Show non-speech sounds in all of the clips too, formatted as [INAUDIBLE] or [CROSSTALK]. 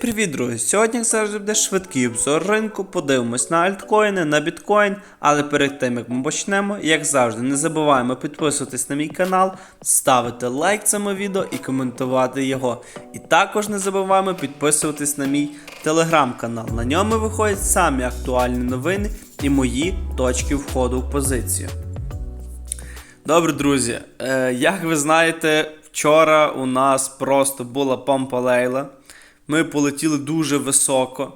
Привіт, друзі! Сьогодні як завжди буде швидкий обзор ринку. Подивимось на альткоїни, на біткоін. Але перед тим як ми почнемо, як завжди, не забуваємо підписуватись на мій канал, ставити лайк цьому відео і коментувати його. І також не забуваємо підписуватись на мій телеграм-канал. На ньому виходять самі актуальні новини і мої точки входу в позицію. Добре, друзі, е, як ви знаєте, вчора у нас просто була помпа лейла. Ми полетіли дуже високо.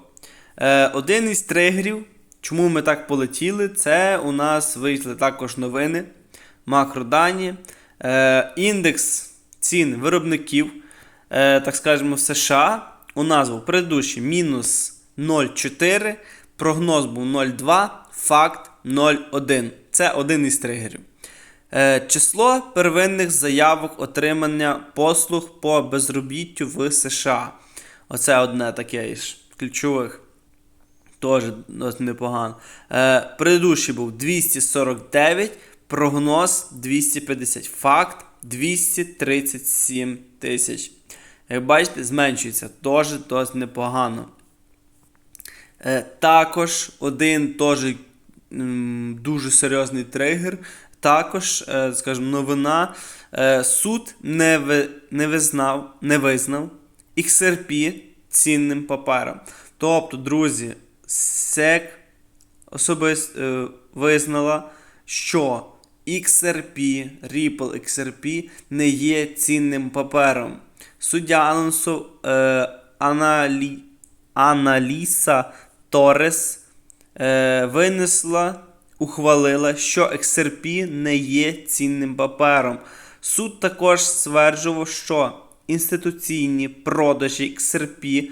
Е, один із тригерів, чому ми так полетіли, це у нас вийшли також новини, макродані, е, індекс цін виробників, е, так скажемо, в США. У нас був предыдущий мінус 0,4, прогноз був 0,2, факт 0,1. Це один із тригерів. Число первинних заявок отримання послуг по безробіттю в США. Оце одне таке із ключових. Теж непогано. Е, Предыдущий був 249, прогноз 250. Факт 237 тисяч. Як бачите, зменшується. Теж досить непогано. Е, також один теж дуже серйозний тригер. Також, е, скажімо, новина. Е, суд не, ви, не, визнав, не визнав XRP цінним папером. Тобто, друзі, SEC особисто е, визнала, що XRP, Ripple XRP не є цінним папером. Суддя анонсу е, Аналі, Аналіса Торес е, винесла, ухвалила, що XRP не є цінним папером. Суд також стверджував, що інституційні продажі XRP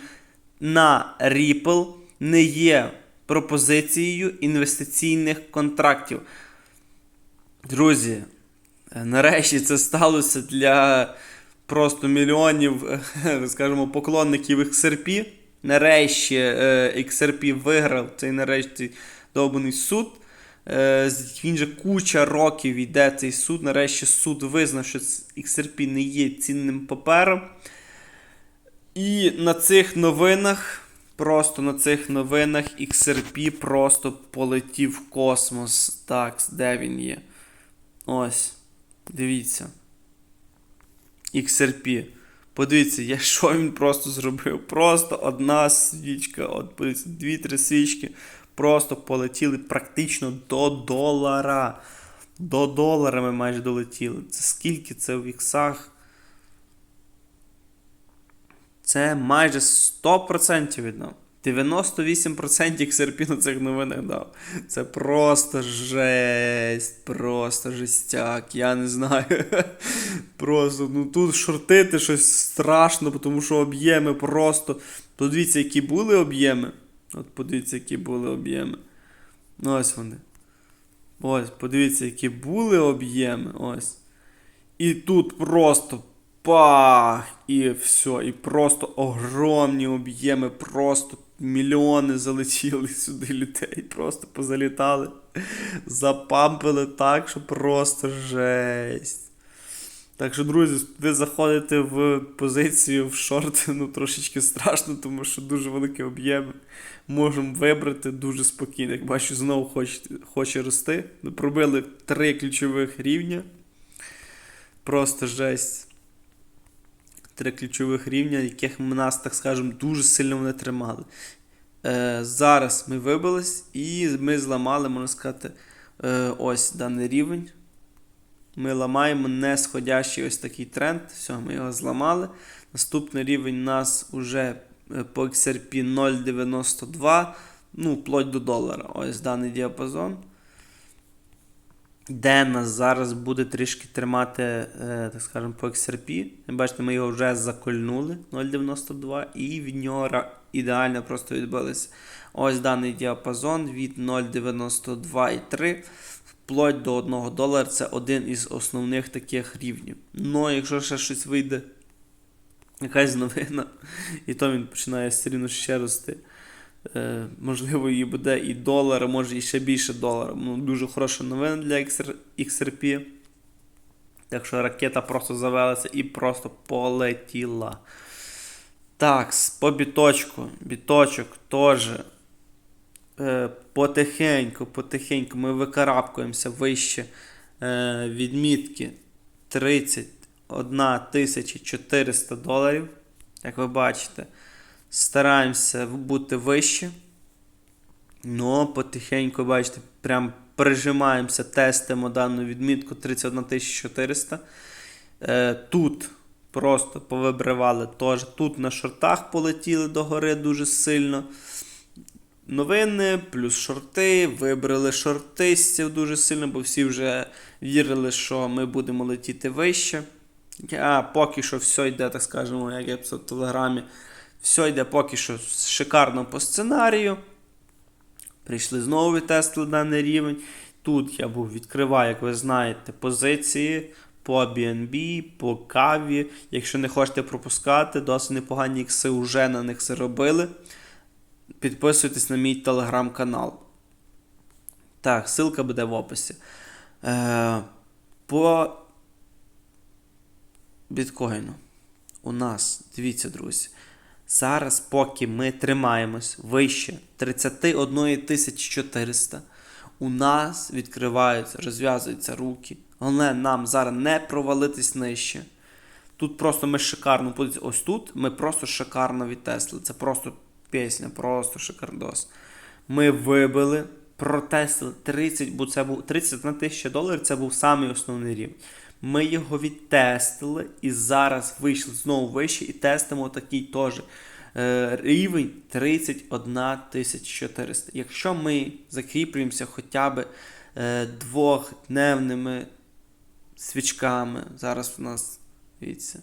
на Ripple не є пропозицією інвестиційних контрактів. Друзі, нарешті це сталося для просто мільйонів, [LAUGHS] скажімо, поклонників XRP. Нарешті е, XRP виграв цей нарешті довбаний суд. Е, Він же куча років йде цей суд. Нарешті суд визнав, що XRP не є цінним папером. І на цих новинах, просто на цих новинах XRP просто полетів в космос. Так, де він є? Ось. Дивіться. XRP. Подивіться, я що він просто зробив. Просто одна свічка, от дві-три свічки просто полетіли практично до долара. До долара ми майже долетіли. Це скільки це в іксах? Це майже 100% віддав. 98% XRP на цих новинах дав. Це просто жесть, просто жестяк. Я не знаю. [LAUGHS] Просто ну тут шортити щось страшно, тому що об'єми просто. Подивіться, які були об'єми. От подивіться, які були об'єми. Ну, ось вони. Ось, подивіться, які були об'єми. Ось. І тут просто пах! І все. І просто огромні об'єми, просто мільйони залетіли [LAUGHS] сюди людей. Просто позалітали. Запампили так, що просто жесть. Так що, друзі, ви заходите в позицію в шорт, ну трошечки страшно, тому що дуже великі об'єми. Можемо вибрати дуже спокійно. Як бачу, знову хоче, хоче рости. Пробили три ключових рівня. Просто жесть. Три ключових рівня, яких ми нас, так скажемо, дуже сильно вони тримали. Е, Зараз ми вибились і ми зламали, можна сказати, е, ось даний рівень. Ми ламаємо несходящий ось такий тренд. Все, ми його зламали. Наступний рівень у нас вже по XRP 0,92, ну, вплоть до долара. Ось даний діапазон. Де нас зараз буде трішки тримати, е, так скажемо, по XRP. Бачите, ми його вже закольнули 0,92 і від нього ідеально просто відбилися. Ось даний діапазон від 0,92,3 вплоть до 1 долара. Це один із основних таких рівнів. Ну, якщо ще щось вийде, якась новина, і то він починає все рівно ще рости. Е, можливо, її буде і долар, може і ще більше долара. Ну, дуже хороша новина для XR, XRP. Так що ракета просто завелася і просто полетіла. Так, по біточку. Біточок теж е, потихеньку, потихеньку ми викарабкуємося вище е, відмітки 31 400 доларів. Як ви бачите, стараємося бути вище. Ну, потихеньку, бачите, прям прижимаємося, тестимо дану відмітку 31 400. Е, тут просто повибривали теж. Тут на шортах полетіли догори дуже сильно. Новини, плюс шорти. Вибрали шортистів дуже сильно, бо всі вже вірили, що ми будемо летіти вище. А поки що все йде, так скажемо, як я писав в телеграмі. Все йде поки що шикарно по сценарію. Прийшли знову відтестили даний рівень. Тут я був відкриваю, як ви знаєте, позиції по BNB, по каві. Якщо не хочете пропускати, досить непогані ікси вже на них заробили. Підписуйтесь на мій телеграм-канал. Так, ссылка буде в описі. Е, по біткоїну. У нас, дивіться, друзі. Зараз, поки ми тримаємось вище 31 400, у нас відкриваються, розв'язуються руки. Головне нам зараз не провалитись нижче. Тут просто ми шикарно. Ось тут ми просто шикарно відтесли. Це просто пісня, просто шикардос. Ми вибили, протестили 30, бо це був 31 тисяча доларів, це був самий основний рівень. Ми його відтестили і зараз вийшли знову вище і тестимо такий теж е, рівень 31 400. Якщо ми закріплюємося хоча б е, двохдневними свічками, зараз у нас, дивіться,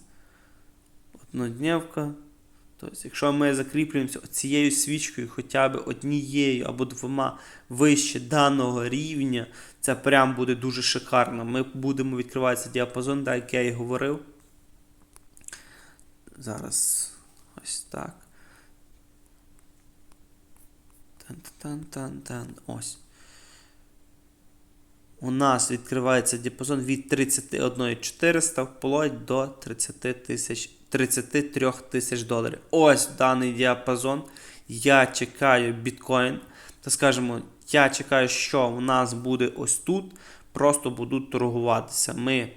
однодневка. Тобто, якщо ми закріплюємося цією свічкою, хоча б однією або двома вище даного рівня, це прям буде дуже шикарно. Ми будемо відкриватися діапазон, так як я і говорив. Зараз ось так. Тан-тан-тан-тан. Ось. У нас відкривається діапазон від 31 400 вплоть до 30 тисяч 33 тисяч доларів. Ось даний діапазон. Я чекаю біткоін. Та скажемо, я чекаю, що у нас буде ось тут. Просто будуть торгуватися. Ми.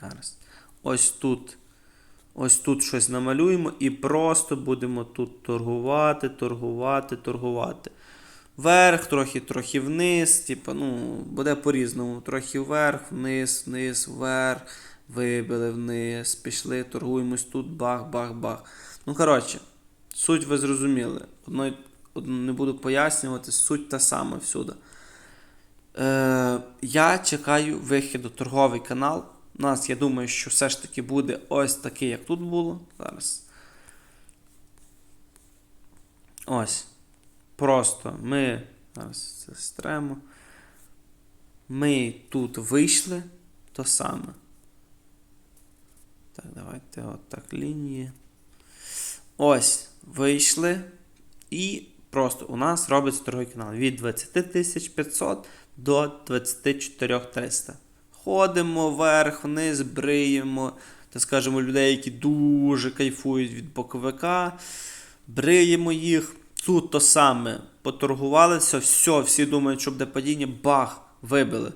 Зараз. Ось тут. Ось тут щось намалюємо і просто будемо тут торгувати, торгувати, торгувати. Вверх, трохи трохи вниз. Типу, ну, буде по-різному. Трохи вверх, вниз, вниз, вверх. Вибили вниз, пішли, торгуємось тут, бах, бах, бах. Ну, коротше, суть ви зрозуміли. Одно, одно не буду пояснювати, суть та сама всюди. Е, Я чекаю вихіду торговий канал. У нас, я думаю, що все ж таки буде ось такий, як тут було. Зараз. Ось. Просто ми. Зараз це стремо. Ми тут вийшли то саме. Так, давайте от так лінії. Ось, вийшли. І просто у нас робиться торговий канал від 20 500 до 24 300. Ходимо вверх, вниз, бриємо. Та скажемо, людей, які дуже кайфують від боковика. Бриємо їх. Тут то саме. Поторгувалися, все, всі думають, що буде падіння, бах, вибили.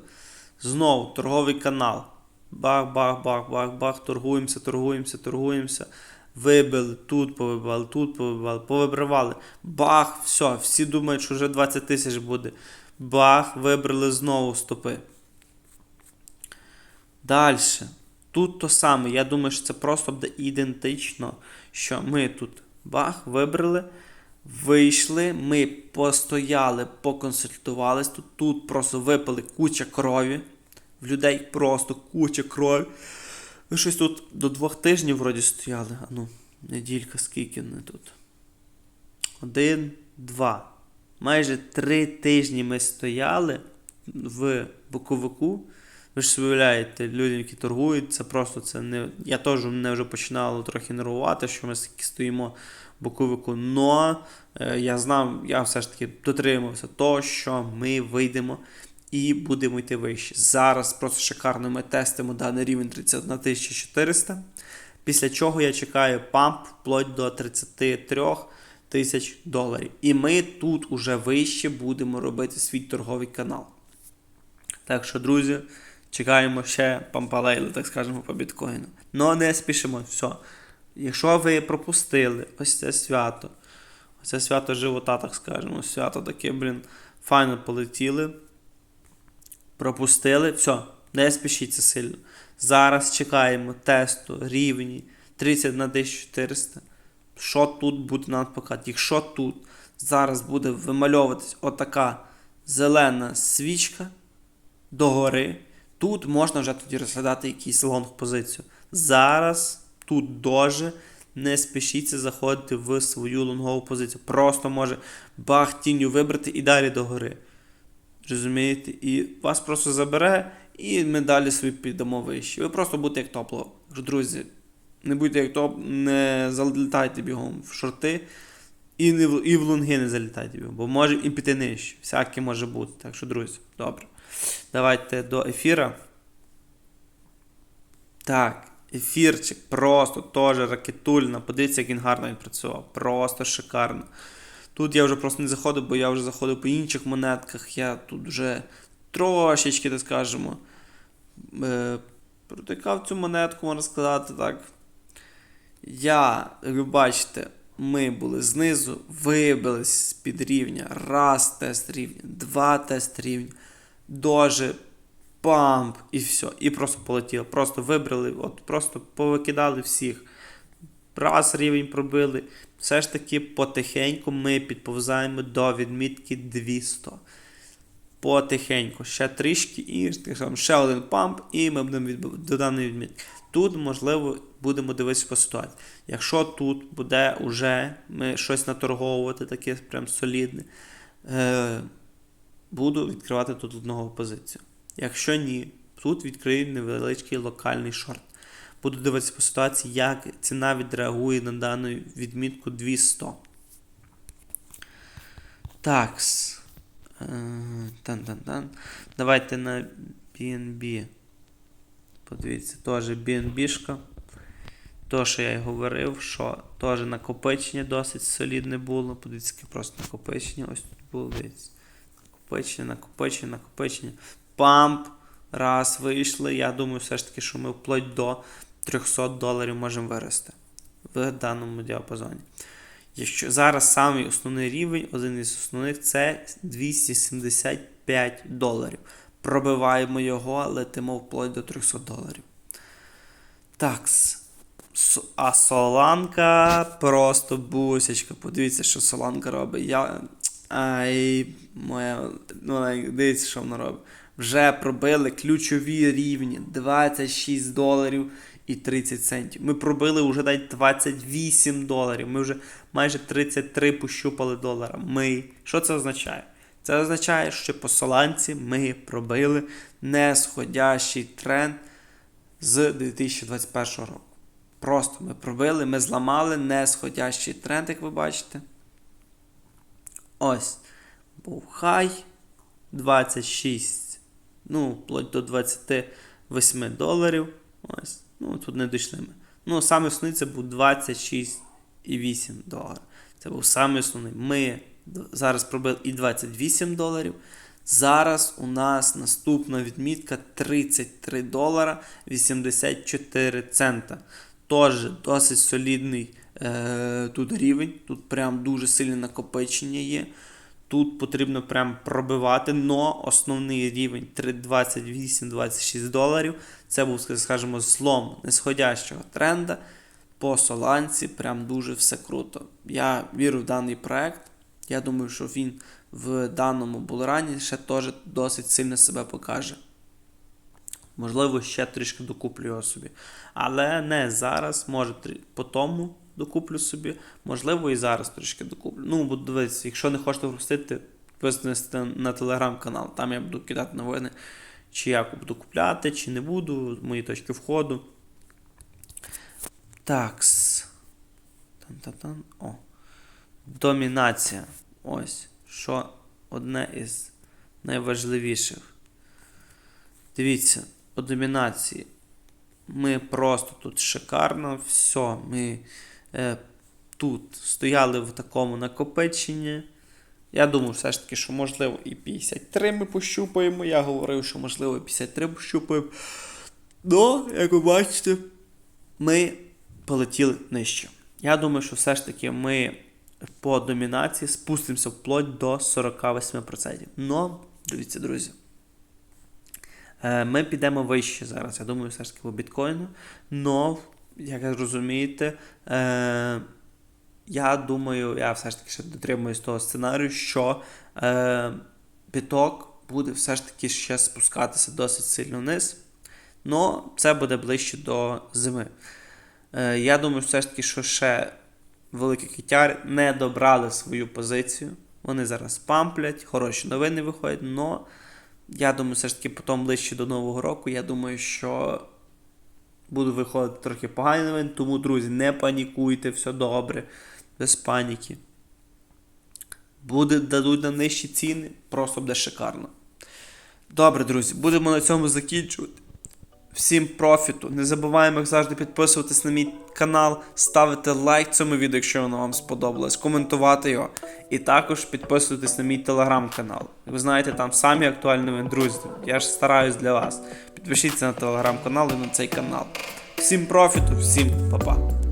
Знову торговий канал. Бах, бах, бах, бах, бах, торгуємося, торгуємося, торгуємося. Вибили, тут повибивали, тут повибивали, повибривали. Бах, все, всі думають, що вже 20 тисяч буде. Бах, вибрали знову стопи. Далі. Тут то саме. Я думаю, що це просто буде ідентично, що ми тут бах, вибрали. Вийшли, ми постояли, поконсультувались. Тут тут просто випили куча крові. В людей просто куча крові. Ви щось тут до двох тижнів вроді стояли. А ну, неділька, скільки не тут. Один, два. Майже три тижні ми стояли в боковику. Ви ж уявляєте, люди, які торгують, це просто це не. Я теж мене вже починало трохи нервувати, що ми стоїмо в боковику. Но е, я знав, я все ж таки дотримався того, що ми вийдемо і будемо йти вище. Зараз просто шикарно ми тестимо даний рівень 31 400. Після чого я чекаю памп вплоть до 33 тисяч доларів. І ми тут уже вище будемо робити свій торговий канал. Так що, друзі, чекаємо ще пампалейли, так скажемо, по біткоїну. Ну, не спішимо, все. Якщо ви пропустили ось це свято, ось це свято живота, так скажемо, свято таке, блін, файно полетіли. Пропустили, все, не спішіться сильно. Зараз чекаємо тесту рівні 30 на 1400. Що тут буде нам показати? Якщо тут зараз буде вимальовуватись отака зелена свічка догори, тут можна вже тоді розглядати якийсь лонг позицію. Зараз тут дуже не спішіться заходити в свою лонгову позицію. Просто може бах тінню вибрати і далі догори. Розумієте? І вас просто забере, і ми далі собі підемо вище. Ви просто будете як топло. Друзі, не будьте як топ, не залітайте бігом в шорти. І, не в, і в лунги не залітайте бігом, бо може і піти нижче. Всяке може бути. Так що, друзі, добре. Давайте до ефіра. Так, ефірчик просто теж ракетульна. Подивіться, як він гарно відпрацював. Просто шикарно. Тут я вже просто не заходив, бо я вже заходив по інших монетках. Я тут вже трошечки, так скажемо, е, протикав цю монетку, можна сказати так. Я, ви бачите, ми були знизу, вибились з-під рівня. Раз тест рівня, два тест рівня, доже, памп і все. І просто полетіло. Просто вибрали, от просто повикидали всіх. Раз рівень пробили. Все ж таки потихеньку ми підповзаємо до відмітки 200. Потихеньку. Ще трішки і ще один памп, і ми будемо до даної відмітки. Тут, можливо, будемо дивитися по ситуації. Якщо тут буде вже ми щось наторговувати, таке прям солідне, е, буду відкривати тут одного позицію. Якщо ні, тут відкрию невеличкий локальний шорт. Буду дивитися по ситуації, як ціна відреагує на дану відмітку 200. Такс. Е, Тан-тан-тан. Давайте на BNB. Подивіться, теж BNB-шка. То, що я й говорив, що теж накопичення досить солідне було. Подивіться, яке просто накопичення. Ось тут було, дивіться. Накопичення, накопичення, накопичення. Памп. Раз, вийшли. Я думаю, все ж таки, що ми вплоть до 300 доларів можемо вирости в даному діапазоні. Якщо зараз самий основний рівень, один із основних, це 275 доларів. Пробиваємо його, летимо вплоть до 300 доларів. Такс. А Соланка просто бусечка. Подивіться, що Соланка робить. Я. Ай, моя. Ну, дивіться, що вона робить. Вже пробили ключові рівні 26 доларів і 30 центів. Ми пробили вже навіть 28 доларів. Ми вже майже 33 пощупали долара. Ми. Що це означає? Це означає, що по соланці ми пробили несходящий тренд з 2021 року. Просто ми пробили, ми зламали несходящий тренд, як ви бачите. Ось. Був хай 26. Ну, вплоть до 28 доларів. Ось. Ну, тут не дійшли. Ну, саме основний це був 26,8 доларів. Це був саме основний. Ми зараз пробили і 28 доларів. Зараз у нас наступна відмітка 33 долара 84 цента. Тож досить солідний е, тут рівень. Тут прям дуже сильне накопичення є. Тут потрібно прям пробивати, но основний рівень 28-26 доларів. Це був, скажімо, злом несходящого тренда. По соланці прям дуже все круто. Я вірю в даний проект. Я думаю, що він в даному булрані ще теж досить сильно себе покаже. Можливо, ще трішки докуплю його собі. Але не зараз, може по тому докуплю собі. Можливо, і зараз трішки докуплю. Ну, буду дивитися, якщо не хочете вростити, підписуйтесь на телеграм-канал. Там я буду кидати новини, чи я буду купляти, чи не буду, мої точки входу. Такс. Тан-тан-тан. О. Домінація. Ось. Що одне із найважливіших. Дивіться, у домінації Ми просто тут шикарно, все. Ми тут стояли в такому накопиченні. Я думаю, все ж таки, що можливо і 53 ми пощупаємо. Я говорив, що можливо і 53 пощупаємо. Ну, як ви бачите, ми полетіли нижче. Я думаю, що все ж таки ми по домінації спустимося вплоть до 48%. Ну, дивіться, друзі. Е, Ми підемо вище зараз. Я думаю, все ж таки по біткоїну. Но, як розумієте, е, я думаю, я все ж таки ще дотримуюсь того сценарію, що е, біток буде все ж таки ще спускатися досить сильно вниз. Но це буде ближче до зими. Е, я думаю, все ж таки, що ще великі китяри не добрали свою позицію. Вони зараз памплять, хороші новини виходять, но я думаю, все ж таки потім ближче до Нового року. Я думаю, що будуть виходити трохи поганими, тому, друзі, не панікуйте, все добре, без паніки. Буде, дадуть нам нижчі ціни, просто буде шикарно. Добре, друзі, будемо на цьому закінчувати. Всім профіту. Не забуваємо, як завжди, підписуватись на мій канал, ставити лайк цьому відео, якщо воно вам сподобалось, коментувати його. І також підписуйтесь на мій телеграм-канал. Ви знаєте, там самі актуальні новини, друзі. Я ж стараюсь для вас. Підпишіться на телеграм-канал і на цей канал. Всім профіту, всім па-па.